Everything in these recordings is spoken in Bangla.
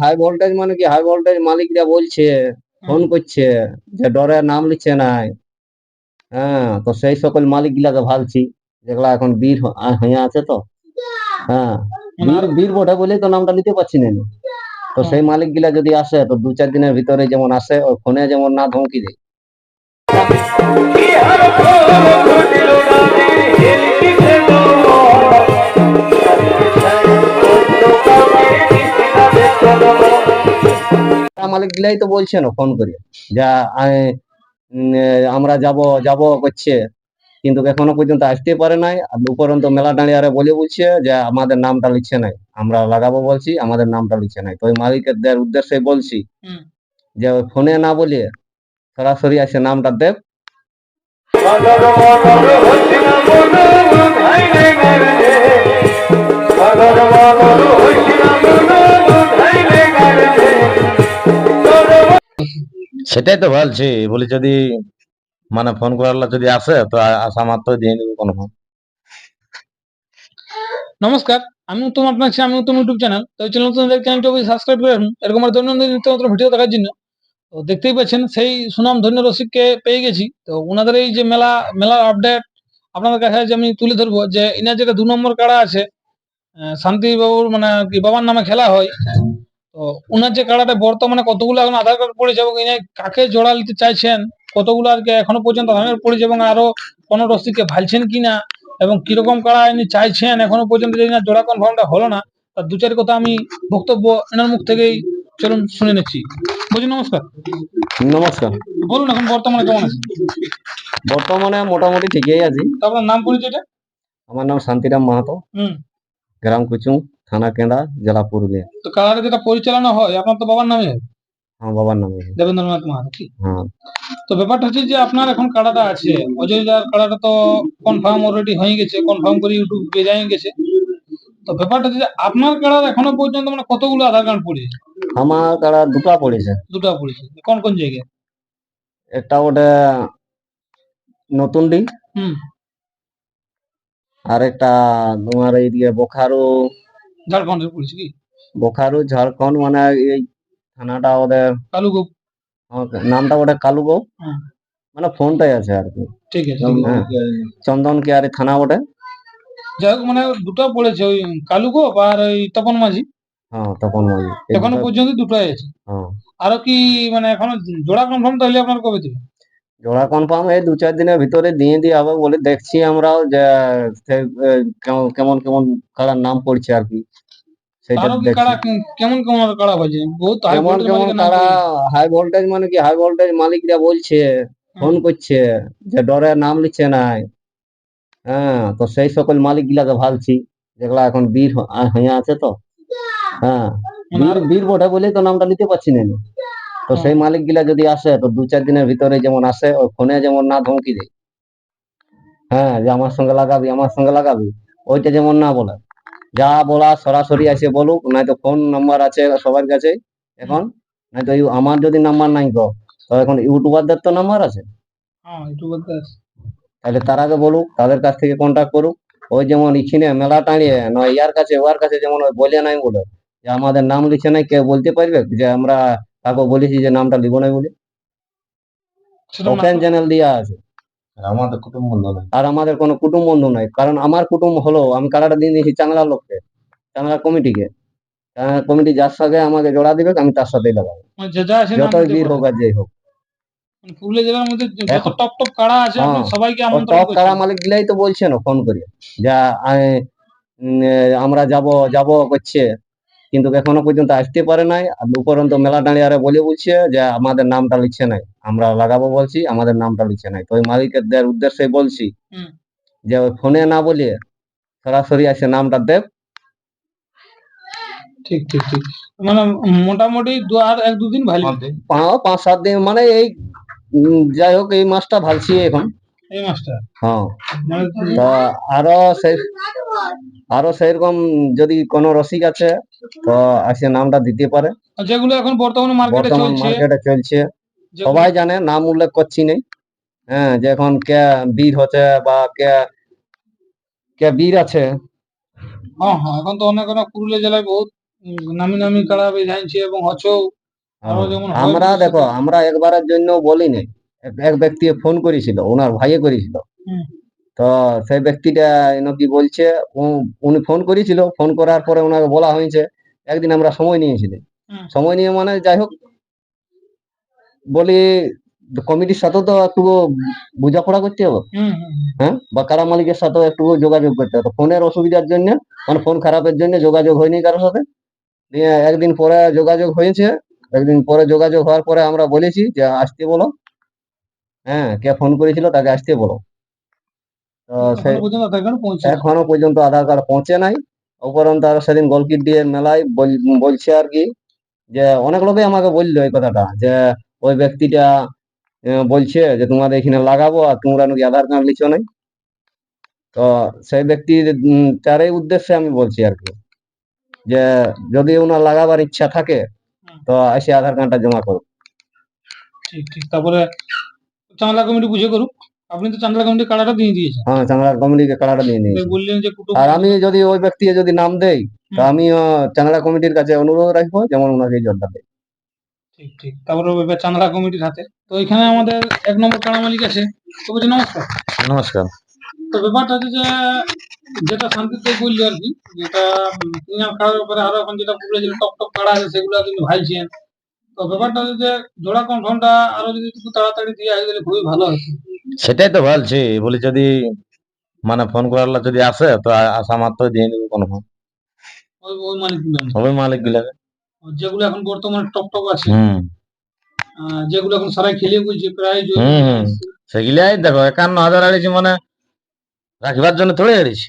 হাই ভোল্টেজ মানে কি? হাই ভোল্টেজ মালিকরা বলছে ফোন করছে যে ডরে নাম লিখছে নাই হ্যাঁ তো সেই সকল মালিক গুলাকে ভালছি। যেগুলা এখন বীর হ- আ- হয়ে আছে তো। হ্যাঁ বীর বীর বটে বলেই তো নামটা নিতে পারছি না তো সেই মালিকগুলা যদি আসে তো দু চার দিনের ভিতরে যেমন আসে ওই ফোনে যেমন না ধমকি দেয়। মালিক গুলাই তো বলছে না ফোন করে। যা আমরা যাব যাব করছে কিন্তু এখনও পর্যন্ত আসতে পারে নাই। আর উপরন্ত মেলা দাঁড়িয়ে বলে বলছে যে আমাদের নামটা লিখছে নাই। আমরা লাগাবো বলছি আমাদের নামটা লিখছে নাই। তো ওই মালিকের উদ্দেশ্যে বলছি যে ওই ফোনে না বলে সরাসরি আসে নামটা দেব। সেটাই তো বলছি বলি যদি মানে ফোন করার যদি আসে তো আসা মাত্র দিয়ে দেবো কোনো ফোন নমস্কার আমি উত্তম আপনার আমি উত্তম ইউটিউব চ্যানেল তো এই চ্যানেল চ্যানেলটি সাবস্ক্রাইব করে রাখুন। এরকম আর দৈনন্দিন নিত্য নতুন ভিডিও দেখার জন্য তো দেখতেই পাচ্ছেন সেই সুনাম ধন্য রসিককে পেয়ে গেছি। তো ওনাদের এই যে মেলা মেলার আপডেট আপনাদের কাছে আজ আমি তুলে ধরবো যে ইনার যেটা দু নম্বর কাড়া আছে আহ, শান্তি বাবুর মানে কি বাবার নামে খেলা হয়। তো ওনার যে কাড়াটা বর্তমানে কতগুলো এখন আধার কার্ড পড়েছে এবং ইনি কাকে জোড়া নিতে চাইছেন কতগুলো আর কি এখনও পর্যন্ত আধার কার্ড পড়েছে এবং আরও কোনো রসিককে ভালছেন কিনা এবং কীরকম কাড়া ইনি চাইছেন এখনও পর্যন্ত যদি না জোড়া কনফার্মটা হলো না তার দু চার কথা আমি বক্তব্য এনার মুখ থেকেই চলুন শুনে নিচ্ছি। বুঝি নমস্কার। নমস্কার। বলুন এখন বর্তমানে কেমন আছে বর্তমানে মোটামুটি ঠিকই আছি। আপনার নাম পরিচয়টা? আমার নাম শান্তিরাম মাহাতো। হুম। গ্রাম কুচুং। থানা কেন্দা জেলা পুরুলিয়া তো কাড়াটা যেটা পরিচালনা হয় আপনার তো বাবার নামে হয়? বাবার নামে দেবেন্দ্রনাথ মাহাতো কি? হ্যাঁ। তো ব্যাপারটা হচ্ছে যে আপনার এখন কাড়াটা আছে অজয়দার কাড়াটা তো কনফার্ম অলরেডি হয়ে গেছে কনফার্ম করে ইউটিউব বেরিয়ে গেছে। তো ব্যাপারটা হচ্ছে আপনার কাড়ার এখনও পর্যন্ত মানে কতগুলো আধার কার্ড পড়েছে আমার কারা দুটা পড়েছে। দুটো পড়েছে। কোন কোন জায়গায়? একটা ওটা নতুন ডি। হুম। আর একটা তোমার এইদিকে বোখারো ঝাড়খণ্ডের পড়েছে কি? বোখারো ঝাড়খণ্ড মানে এই থানাটা ওদের কালুগোপ। নামটা ওটা কালুগো হুম। মানে ফোনটাই আছে আর কি। ঠিক আছে। হ্যাঁ। চন্দন কেয়ারি থানা ওটা যাই হোক মানে দুটো পড়েছে ওই কালুগোপ আর ওই তপন মাঝি হ্যাঁ তপন মাঝি এখনও পর্যন্ত দুটোই আছে। হ্যাঁ। আরও কি মানে এখনও জোড়া কনফার্ম তাহলে আপনার কবে দেবে জোড়া কনফার্ম এই দু চার দিনের ভিতরে দিয়ে দিয়ে হবে বলে দেখছি আমরাও যে কেমন- কেমন কারার নাম পড়ছে আর কি। সেটা দেখছি। কেমন কেমন কাড়া বাজে বহুত কেমন কেমন মালিকের তারা হাই ভোল্টেজ মানে কি হাই ভোল্টেজ মালিকরা বলছে ফোন করছে যে ডরে নাম লিখছে নাই হ্যাঁ তো সেই সকল মালিক গুলাকে ভালছি যেগুলা এখন বীর হ- আ- হয়ে আছে তো। হ্যাঁ মানে বীর বটে বলেই তো নামটা নিতে পারছি না। তো সেই মালিকগুলা যদি আসে তো দু চার দিনের ভিতরে যেমন আসে ওই ফোনে যেমন না ধমকি দেয়। হ্যাঁ যে আমার সঙ্গে লাগাবি আমার সঙ্গে লাগাবি ওইটা যেমন না বলে। যা বলা সরাসরি আসে বলুক নয়তো ফোন নাম্বার আছে সবার কাছে এখন নয়তো ইউ- আমার যদি নাম্বার নাই গো তো এখন ইউটিউবারদের তো নাম্বার আছে। হ্যাঁ একটু তাহলে তার আগে বলুক তাদের কাছ থেকে কন্ট্যাক্ট করুক। ওই যেমন ইখিনে মেলা টাঙিয়ে নয় ইয়ার কাছে ওয়ার কাছে যেমন ওই বলে নাই বলে যে আমাদের নাম লিখে নাই কেউ বলতে পারবে যে আমরা কাকে বলেছি যে নামটা লিখব নাই বলে। ওপেন চ্যানেল দেওয়া আছে। আমাদের কুটুম্ব বন্ধু নাই। আর আমাদের কোনো কুটুম বন্ধু নাই। কারণ আমার কুটুম হলো আমি কারাটা দিয়ে দিয়েছি চাংলা লোককে চাংলা কমিটিকে। কমিটি যার সাথে আমাকে জোড়া দিবে আমি তার সাথেই লাগাবো। মানে যে যা আছে যতই বীর হোক আর যেই হোক। মানে পুরুলিয়া জেলার মধ্যে যত টপ টপ কাড়া আছে আপনি হ্যাঁ। সবাইকে আমন্ত্রণ টপ কারা করছেন মালিক গুলাই তো বলছে না ফোন করে যা আমরা যাব যাব করছে কিন্তু এখনও পর্যন্ত আসতে পারে নাই। আর উপরন্ত মেলা দাঁড়িয়ে বলে বলছে যে আমাদের নামটা লিখছে নাই। আমরা লাগাবো বলছি আমাদের নামটা লিখছে নাই। তো ওই মালিকের উদ্দেশ্যে বলছি যে ওই ফোনে না বলে সরাসরি আসে নামটা দেব। ঠিক ঠিক ঠিক। মানে মোটামুটি দু আর এক দুদিন ভালো পা- পাঁচ সাত দিন মানে এই যাই হোক এই মাসটা ভালছি এখন। এই হ্যাঁ। মানে তো আরও সেই আরও সেরকম যদি কোনো রসিক আছে তো আসে নামটা দিতে পারে। যেগুলো এখন বর্তমানে মার্কেটে বর্তমান চলছে মার্কেটে চলছে। সবাই জানে নাম উল্লেখ করছি নেই। হ্যাঁ যে এখন কে বীর হচ্ছে বা কে কে বীর আছে। হ্যাঁ হ্যাঁ এখন তো অনেক অনেক পুরুলিয়া জেলায় বহুত নামি নামি কাড়া বেঁধাইছে এবং যেমন আমরা দেখো আমরা একবারের জন্য বলি নাই এক- ব্যক্তি ফোন করেছিল ওনার ভাইয়ে করেছিল। তো সেই ব্যক্তিটা কি বলছে উনি ফোন করেছিল ফোন করার পরে ওনাকে বলা হয়েছে একদিন আমরা সময় নিয়েছিলাম সময় নিয়ে মানে যাই হোক বলি কমিটির সাথে তো একটু বোঝাপড়া করতে হবে। হ্যাঁ? বা কারা মালিকের সাথেও একটু যোগাযোগ করতে হবে। ফোনের অসুবিধার জন্য মানে ফোন খারাপের জন্য যোগাযোগ হয়নি কারোর সাথে। দিয়ে একদিন পরে যোগাযোগ হয়েছে একদিন পরে যোগাযোগ হওয়ার পরে আমরা বলেছি যে আসতে বলো। হ্যাঁ কে ফোন করেছিল তাকে আসতে বলো। তো এখনও পর্যন্ত আধার কার্ড পৌঁছে নাই। উপরন্ত আর সেদিন গোলকিট দিয়ে মেলায় বল- বলছে আর কি যে অনেক লোকে আমাকে বলল এই কথাটা যে ওই ব্যক্তিটা বলছে যে তোমাদের এখানে লাগাবো আর তোমরা নাকি আধার কার্ড লিখো নাই। তো সেই ব্যক্তির উম, তারই উদ্দেশ্যে আমি বলছি আর কি যে যদি ওনার লাগাবার ইচ্ছা থাকে তো এসে আধার কার্ডটা জমা করো। ঠিক ঠিক। তারপরে চাঁদলা কমিটি বুঝে করুক আপনি তো চাঁদলা কমিটি কাড়াটা দিয়ে দিয়েছেন। হ্যাঁ চাংড়া কমিটিকে কাড়াটা দিয়ে নিয়েছি বললেন যে কুটুম আর আমি যদি ওই ব্যক্তি যদি নাম দেই তো আমি চাংড়া কমিটির কাছে অনুরোধ রাখব যেমন ওনাকে জোরটা দেয় ঠিক ঠিক। তারপরে এবার চাঁদলা কমিটির হাতে। তো এখানে আমাদের এক নম্বর কাড়া মালিক আছে তো বলছি নমস্কার। নমস্কার। তো ব্যাপারটা হচ্ছে যে যেটা শান্তিতে বললি আর কি যেটা তিনজন কাড়ার ব্যাপারে আরও এখন যেটা যে টপ টপ কাড়া আছে সেগুলো কিন্তু ভাইছেন। তো ব্যাপারটা হচ্ছে যে জোড়া কনফার্মটা আরও যদি একটু তাড়াতাড়ি দিয়ে আসে তাহলে খুবই ভালো হতো সেটাই তো বলছি বলি যদি মানে ফোন করার যদি আসে তো আসা মাত্র দিয়ে নিবো কনফার্ম ওই ওই মালিকগুলো। সবাই মালিক গুলাকে যেগুলো এখন বর্তমানে টপ টপ আছে হুম। যেগুলো এখন সারাই খেলে বলছে প্রায় হুম। সেগুলাই দেখো একান্ন হাজার আড়িয়েছি মানে রাখবার জন্য থোড়ে আড়িয়েছি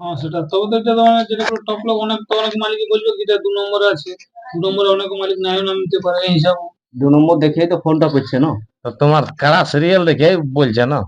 হ্যাঁ সেটা তবে তো এটা তোমার যেটা করে টপ লোক অনেক তো অনেক মালিক বলবে কি এটা দু নম্বরে আছে দু নম্বরে অনেক মালিক নাইও নাম নিতে পারে এই হিসাবে। দু নম্বর দেখেই তো ফোনটা করছে না? তো তোমার কারা সিরিয়াল দেখে বলছে না?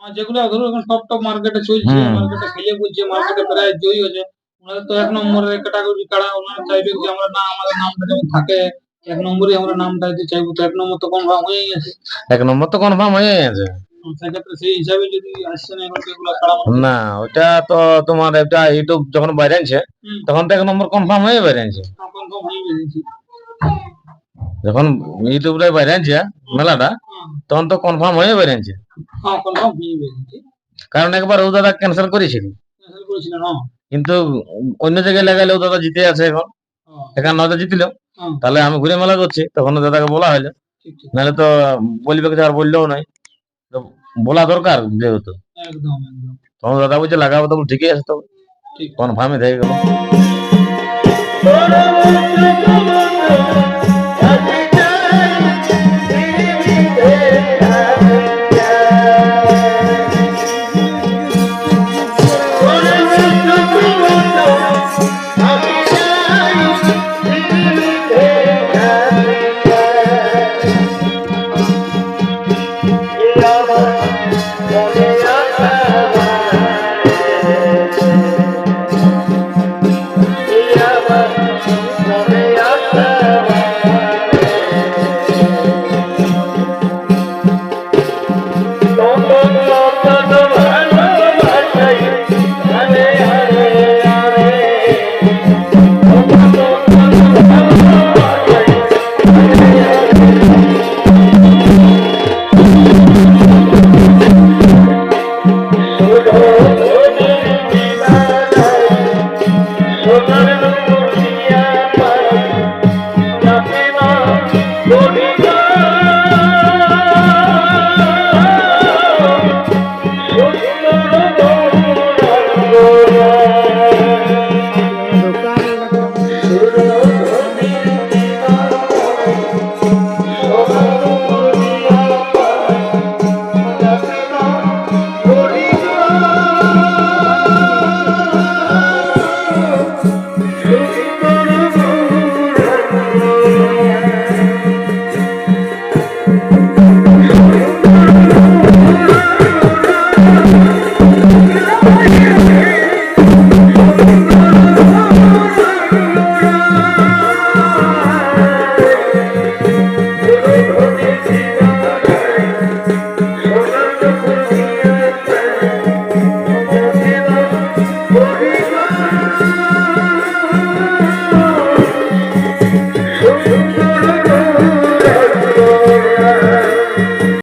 আর যেগুলো ধরো এখন টপ টপ মার্কেটে চলছে। মার্কেটে খেলে বলছে মার্কেটে প্রায় জয়ী হচ্ছে ওনাদের তো এক নম্বরের ক্যাটাগরি কাড়া ওনারা চাইবে যে আমরা না আমাদের নামটা যেমন থাকে এক নম্বরে আমরা নামটা দিতে চাইব তো এক নম্বর তো কনফার্ম হয়ে গেছে। এক নম্বর তো কনফার্ম হয়ে গেছে। না ওটা তো তোমার এটা ইউটিউব যখন বাইরে আনছে তখন তো এক নম্বর কনফার্ম হয়ে বাইরে আনছে। কনফার্ম হয়ে যখন ইউটিউবে বাইরে আনছে মেলাটা হ্যাঁ, তখন তো কনফার্ম হয়ে বাইরে আনছে। হ্যাঁ কারণ একবার ও দাদা ক্যান্সেল করেছিল। কিন্তু অন্য জায়গায় লাগাইলে ও দাদা জিতে আছে এখন। এখানে নয়তো জিতিল। তাহলে আমি ঘুরে মেলা করছি তখন দাদাকে বলা হলো। নাহলে তো বলবে কিছু আর বললেও নাই বলা দরকার যেহেতু একদম একদম। তখন দাদা বলছে লাগাবো তো ঠিকই আছে তো। কনফার্মে দেখে থেকে গেল